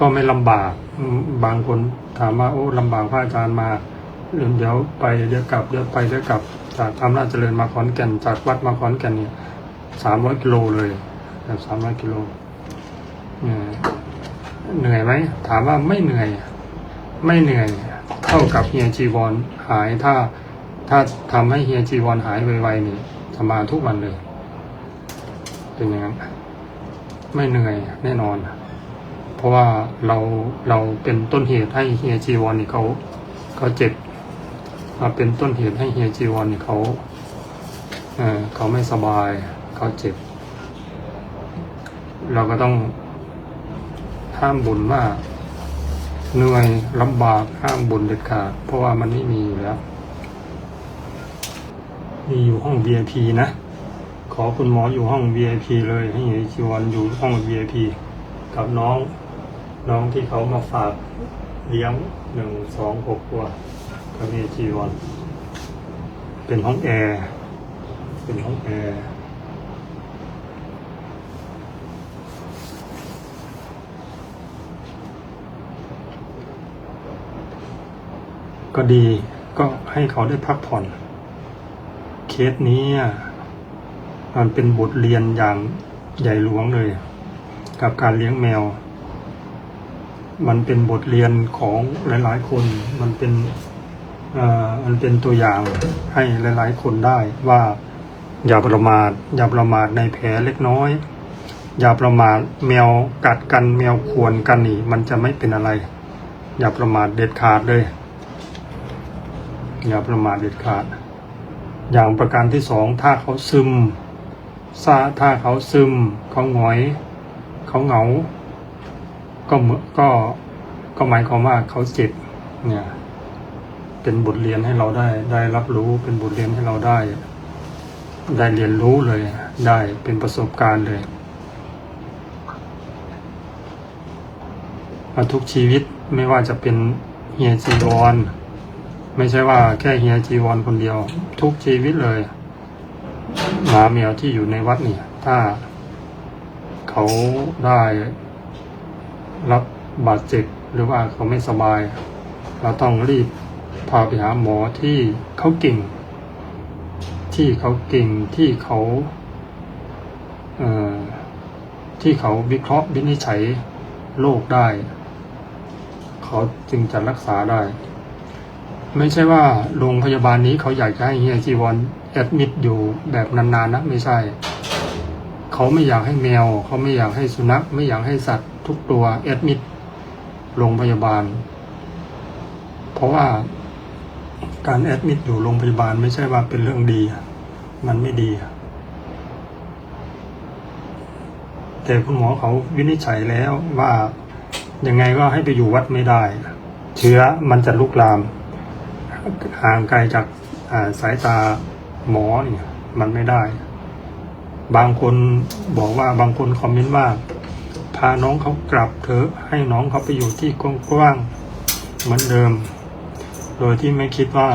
ก็ไม่ลำบากบางคนถามว่าโอ้ลำบากพระอาจารย์มาเดี๋ยวไปเดี๋ยวกลับเดี๋ยวไปเดี๋ยวกลับจากอำนาจเจริญมาขอนแก่นจากวัดมาขอนแก่นเนี่ยสามร้อยกิโลเลยแบบสามร้อยกิโลเหนื่อยไหมถามว่าไม่เหนื่อย ไม่เหนื่อย เท่ากับเฮียจีวรหายถ้าถ้าทำให้เฮียจีวรหายไวๆนี่จะมาทุกวันเลย เป็นอย่างนั้นไม่เหนื่อยแน่นอน เพราะว่าเราเราเป็นต้นเหตุให้เฮียจีวรนี่เขาเขาเจ็บมาเป็นต้นเหตุให้เฮียจีวรนี่เขาเออเขาไม่สบายเขาเจ็บ เราก็ต้องห้ามบุญว่าเหนื่อยลำบากห้ามบุญเด็ดขาดเพราะว่ามันไม่มีอยู่แล้ว มีอยู่ห้อง VIP นะ ขอคุณหมออยู่ห้อง VIP เลยให้เฮียจีวรอยู่ห้อง VIP กับน้อง น้องที่เขามาฝากเลี้ยงหนึ่งสองหกตัวกับเฮีจีวรเป็นห้องแอร์เป็นห้องแอร์ก็ดีก็ให้เขาได้พักผ่อน เคสนี้อะมันเป็นบทเรียนอย่างใหญ่หลวงเลย กับการเลี้ยงแมว มันเป็นบทเรียนของหลาย ๆ คน มันเป็นอ่อมันเป็นตัวอย่างให้หลาย ๆ คนได้ว่าอย่าประมาทอย่าประมาทในแผลเล็กน้อย อย่าประมาทแมวกัดกันแมวข่วนกันนี่มันจะไม่เป็นอะไร อย่าประมาทเด็ดขาดเลย อย่าประมาทเด็ดขาด อย่างประการที่สองถ้าเขาซึมซาถ้าเขาซึม เขาหงอย เขาเหงา ก็เมือก็ก็หมายความว่าเขาเจ็บเนี่ย เป็นบทเรียนให้เราได้ ได้รับรู้เป็นบทเรียนให้เราได้ ได้เรียนรู้เลย ได้เป็นประสบการณ์เลยทุกชีวิตไม่ว่าจะเป็นเฮียจีวรไม่ใช่ว่าแค่เฮียจีวรคนเดียว ทุกชีวิตเลยหมาแมวที่อยู่ในวัดเนี่ย ถ้าเขาได้ รับบาดเจ็บหรือว่าเขาไม่สบาย เราต้องรีบพาไปหาหมอที่เขาเก่ง ที่เขาเก่งที่เขาเอ่อที่เขาวิเคราะห์วินิจฉัยโรคได้ เขาจึงจะรักษาได้ ไม่ใช่ว่าโรงพยาบาลนี้เขาอยากจะให้เฮียจีวรแอดมิดอยู่แบบนานๆนะไม่ใช่ เขาไม่อยากให้แมว เขาไม่อยากให้สุนัข ไม่อยากให้สัตว์ ทุกตัวแอดมิดโรงพยาบาล เพราะว่าการแอดมิดอยู่โรงพยาบาลไม่ใช่ว่าเป็นเรื่องดี มันไม่ดี แต่คุณหมอเขาวินิจฉัยแล้วว่ายังไงก็ให้ไปอยู่วัดไม่ได้ เชื้อมันจะลุกลาม ห่างไกลจากาสายตาหมอเนี่ย มันไม่ได้ บางคนบอกว่าบางคนคอมเมนต์ว่าาน้องเขากลับเถอะให้น้องเขาไปอยู่ที่กว้างๆเหมือนเดิม โดยที่ไม่คิดว่า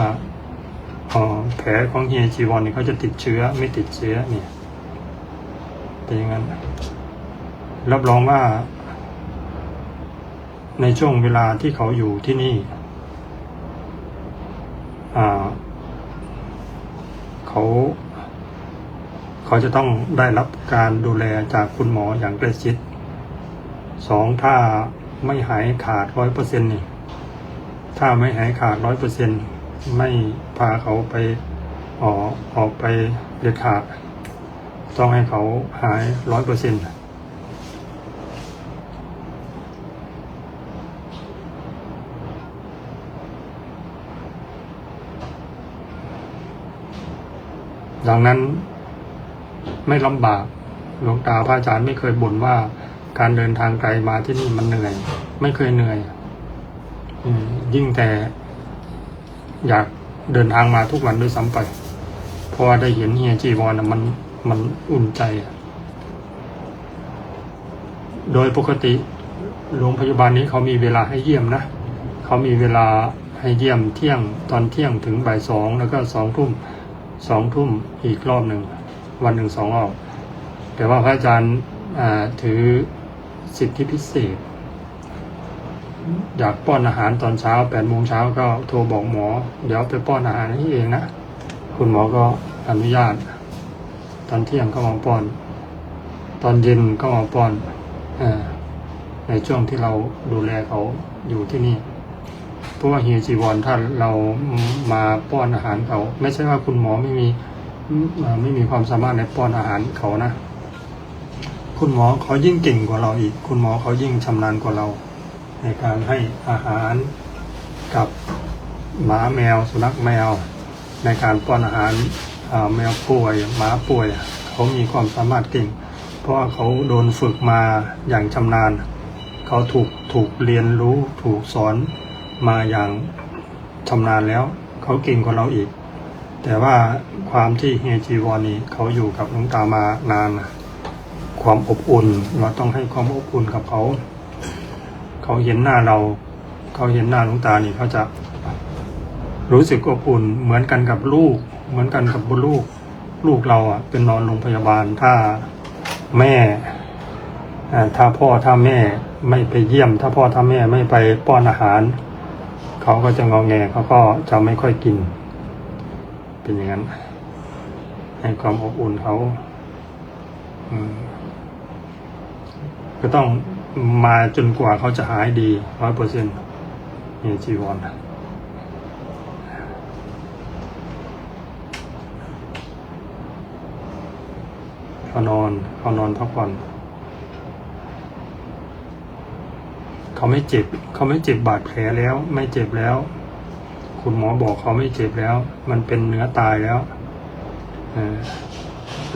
ออแผลของเฮียจีวอนเนี่ยเขาจะติดเชื้อไม่ติดเชื้อเนี่ยเป็นอย่างนั้น รับรองว่า ในช่วงเวลาที่เขาอยู่ที่นี่เขาเขาจะต้องได้รับการดูแลจากคุณหมออย่างใกล้ชิด สองถ้าไม่หายขาดร้อยเปอร์เซ็นต์นี่ ถ้าไม่หายขาดร้อยเปอร์เซ็นต์ไม่พาเขาไปออกออกไปเด็ดขาด ต้องให้เขาหายร้อยเปอร์เซ็นต์ดังนั้นไม่ลำบากหลวงตาพระอาจารย์ไม่เคยบ่นว่า การเดินทางไกลมาที่นี่มันเหนื่อย ไม่เคยเหนื่อยอยิ่งแต่ อยากเดินทางมาทุกวันด้วยซ้ำไปเพราะว่าได้เห็นเฮียจีวรนะมันมันอุ่นใจ โดยปกติโรงพยาบาลนี้เขามีเวลาให้เยี่ยมนะเขามีเวลาให้เยี่ยมเที่ยงตอนเที่ยงถึงบ่ายสองแล้วก็สองทุ่มสองทุ่มอีกรอบหนึ่ง วันหนึ่งสองรอบแต่ว่าพระอาจารย์ถือ สิทธิพิเศษ อยากป้อนอาหารตอนเช้าแปดโมงเช้าก็โทรบอกหมอ เดี๋ยวไปป้อนอาหารให้เองนะ คุณหมอก็อนุญาต ตอนเที่ยงก็มาป้อน ตอนเย็นก็มาป้อนอในช่วงที่เราดูแลเขาอยู่ที่นี่เพราะว่าเฮียจีวรถ้าเรามาป้อนอาหารเขา ไม่ใช่ว่าคุณหมอไม่มีไม่มีความสามารถในป้อนอาหารเขานะ คุณหมอเขายิ่งเก่งกว่าเราอีก คุณหมอเขายิ่งชำนาญกว่าเรา ในการให้อาหารกับหมาแมว สุนัขแมว ในการป้อนอาหารแมวป่วยหมาป่วย เขามีความสามารถเก่ง เพราะเขาโดนฝึกมาอย่างชำนาญ เขาถูกถูกเรียนรู้ถูกสอนมาอย่างชำนาญแล้ว เขาเก่งกว่าเราอีก แต่ว่าความที่เฮจีวรนี่เขาอยู่กับหลวงตามานาน ความอบอุ่น เราต้องให้ความอบอุ่นกับเขา เขาเห็นหน้าเรา เขาเห็นหน้าลวงตานี่เขาจะ รู้สึกอบอุ่นเหมือนกันกับลูก เหมือนกันกับบุลูก ลูกเราอะ เป็นนอนโรงพยาบาลถ้าแม่ถ้าพ่อถ้าแม่ไม่ไปเยี่ยม ถ้าพ่อถ้าแม่ไม่ไปป้อนอาหาร เขาก็จะงอแงเขาก็จะไม่ค่อยกิน เป็นอย่างนั้น ให้ความอบอุ่นเขา อืม ก็ต้องมาจนกว่าเขาจะหายดีร้อยเปอร์เซ็นต์นี่จีวรเขานอนเขานอนพักผ่อนเขาไม่เจ็บ เขาไม่เจ็บบาดแผลแล้ว ไม่เจ็บแล้ว คุณหมอบอกเขาไม่เจ็บแล้ว มันเป็นเนื้อตายแล้วเออ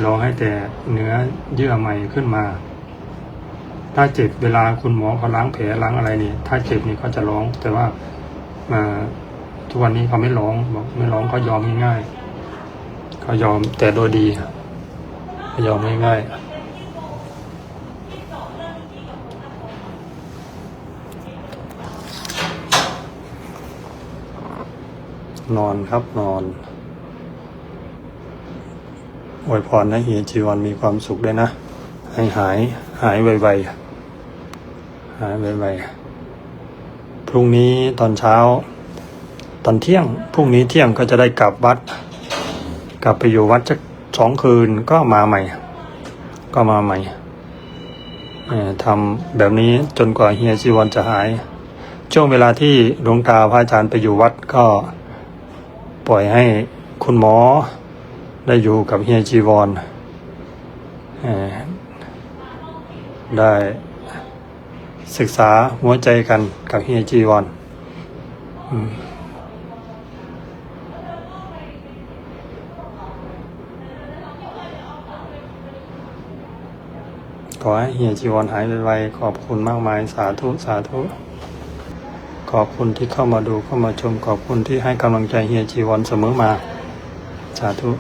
รอให้แต่เนื้อเยื่อใหม่ขึ้นมา ถ้าเจ็บเวลาคุณหมอเขาล้างแผลล้างอะไรนี่ ถ้าเจ็บนี่เขาจะร้อง แต่ว่ามาทุกวันนี้เขาไม่ร้องบอกไม่ร้องเขายอมง่ายๆเขายอมแต่โดยดีเขายอมง่ายๆนอนครับนอน อวยพรให้เฮียจีวันมีความสุขด้วยนะ ให้หายหายไวๆ หายไวๆพรุ่งนี้ตอนเช้า ตอนเที่ยง พรุ่งนี้เที่ยงก็จะได้กลับวัด กลับไปอยู่วัดสักสองคืนก็มาใหม่ ก็มาใหม่ทำแบบนี้จนกว่าเฮียจีวันจะหาย ช่วงเวลาที่หลวงตาพระอาจารย์ไปอยู่วัดก็ปล่อยให้คุณหมอได้อยู่กับเฮียจีวรเอ่อได้ ศึกษาหัวใจกันกับเฮียจีวอืมขอให้เฮียจีวรหายไวๆขอบคุณมากมายสาธุสาธุขอบคุณที่เข้ามาดูเข้ามาชมขอบคุณที่ให้กำลังใจเฮียจีวรเสมอมา สาธุ